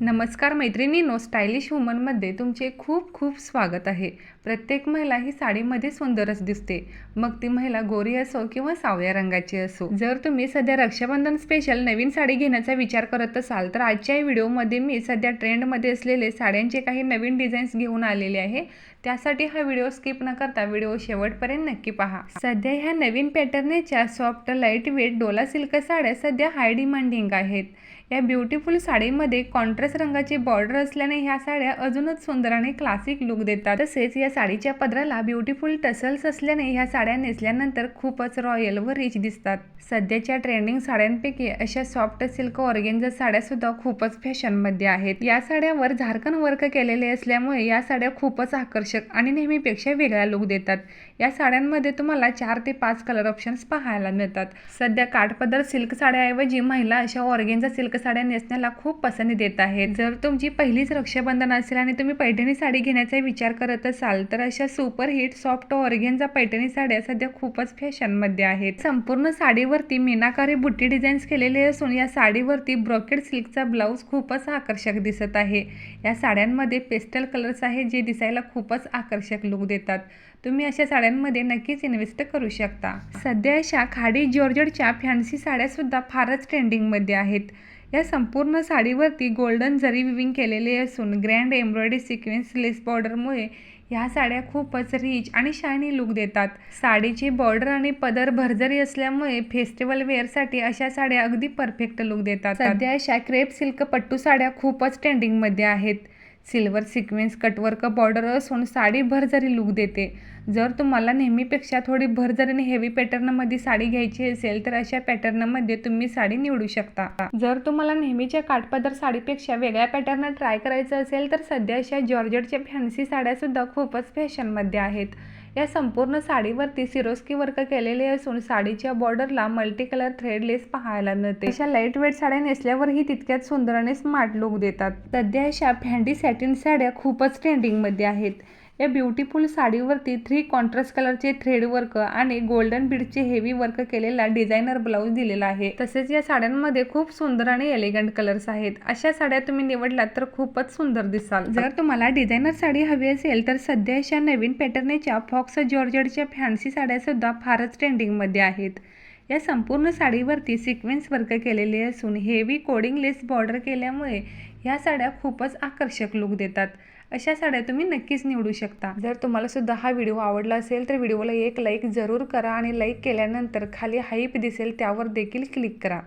नमस्कार मैत्रिणींनो स्टायलिश वुमनमध्ये तुमचे खूप खूप स्वागत आहे. प्रत्येक महिला ही साडीमध्ये सुंदरच दिसते. मग ती महिला गोरी असो किंवा सावळ्या रंगाची असो. जर तुम्ही सध्या रक्षाबंधन स्पेशल नवीन साडी घेण्याचा विचार करत असाल तर आजच्या व्हिडिओमध्ये मी सध्या ट्रेंडमध्ये असलेले साड्यांचे काही नवीन डिझाईन्स घेऊन आलेले आहे. त्यासाठी हा व्हिडिओ स्किप न करता व्हिडिओ शेवटपर्यंत नक्की पहा. सध्या ह्या नवीन पॅटर्नच्या soft light weight Dola silk साड्या सध्या हाय डिमांडिंग आहेत. या ब्युटिफुल साडीमध्ये कॉन्ट्रास्ट रंगाची बॉर्डर असल्याने ह्या साड्या अजूनच सुंदर आणि क्लासिक लुक देतात. तसेच या साडीच्या पदराला ब्युटिफुल टसल्स असल्याने ह्या साड्या नेसल्यानंतर खूपच रॉयल व रिच दिसतात. सध्याच्या ट्रेंडिंग साड्यांपैकी अशा सॉफ्ट सिल्क ऑर्गेंजा साड्या सुद्धा खूपच फॅशनमध्ये आहेत. या साड्यावर झारखंड वर्क केलेले असल्यामुळे या साड्या खूपच आकर्षक आणि नेहमीपेक्षा वेगळा लुक देतात. या साड्यांमध्ये तुम्हाला चार ते पाच कलर ऑप्शन्स पाहायला मिळतात. सध्या काठपदर सिल्क साड्याऐवजी महिला अशा ऑर्गेंजा सिल्क साड्या नेसण्याला खूप पसंती देत आहेत. जर तुमची पहिलीच रक्षाबंधन असेल आणि तुम्ही पैठणी साडी घेण्याचा विचार करत असाल तर अशा सुपर हिट सॉफ्ट ऑर्गेनचा पैठणी साड्या सध्या खूपच फॅशनमध्ये आहेत. संपूर्ण साडीवरती मीनाकारी बुट्टी डिझाईन्स केलेले असून या साडीवरती ब्रॉकेट सिल्कचा ब्लाऊज खूपच आकर्षक दिसत आहे. या साड्यांमध्ये पेस्टल कलर्स आहेत जे दिसायला खूपच आकर्षक लुक देतात. तुम्ही अशा साड्यांमध्ये नक्कीच इन्व्हेस्ट करू शकता. सध्या अशा खाडी जॉर्जडच्या फॅन्सी साड्यासुद्धा फारच ट्रेंडिंगमध्ये आहेत. या संपूर्ण साडीवरती गोल्डन जरी विविंग केलेले असून ग्रँड एम्ब्रॉयडरी सिक्वेन्स लेस बॉर्डरमुळे ह्या साड्या खूपच रिच आणि शायनी लुक देतात. साडीची बॉर्डर आणि पदर भरजरी असल्यामुळे फेस्टिवल वेअरसाठी अशा साड्या अगदी परफेक्ट लुक देतात. सध्या अशा क्रेप सिल्क पट्टू साड्या खूपच ट्रेंडिंगमध्ये आहेत. सिल्वर सिक्वेन्स कटवर्क बॉर्डर असून साडी भरजरी लुक देते जर तुम्हाला नेहमीपेक्षा थोडी भरजरी आणि हेवी पॅटर्नमध्ये साडी घ्यायची असेल तर अशा पॅटर्नमध्ये तुम्ही साडी निवडू शकता. जर तुम्हाला नेहमीच्या काठपदर साडीपेक्षा वेगळ्या पॅटर्न ट्राय करायचं असेल तर सध्या अशा जॉर्जेटच्या फॅन्सी साड्यासुद्धा खूपच फॅशनमध्ये आहेत. या संपूर्ण साडीवरती सिरोस्की वर्क केलेले असून साडीच्या बॉर्डरला मल्टी कलर थ्रेडलेस पाहायला मिळते. अशा लाइट वेट साड्या नेसल्यावरही तितक्याच सुंदर आणि स्मार्ट लुक देतात. सध्या अशा फॅन्डी सॅटिन साड्या खूपच ट्रेंडिंगमध्ये आहेत. या ब्युटिफुल साडीवरती थ्री कॉन्ट्रास्ट कलरचे थ्रेड वर्क आणि गोल्डन बीडचे हेवी वर्क केलेला डिझायनर ब्लाऊज दिलेला आहे. तसेच या साड्यांमध्ये खूप सुंदर आणि एलिगंट कलर्स आहेत. अशा साड्या तुम्ही निवडलात तर खूपच सुंदर दिसाल. जर तुम्हाला डिझायनर साडी हवी असेल तर सध्या अशा नवीन पॅटर्नेच्या फॉक्स जॉर्जडच्या फॅन्सी साड्या सुद्धा फारच ट्रेंडिंगमध्ये आहेत. या संपूर्ण साडीवरती सिक्वेन्स वर्क केलेले असून हेवी कोडिंग लेस बॉर्डर केल्यामुळे ह्या साड्या खूपच आकर्षक लुक देतात. अशा साड्या तुम्ही नक्कीच निवडू शकता. जर तुम्हाला सुद्धा हा व्हिडिओ आवडला असेल तर व्हिडिओला एक लाईक जरूर करा आणि लाईक केल्यानंतर खाली हाईप दिसेल त्यावर देखील क्लिक करा.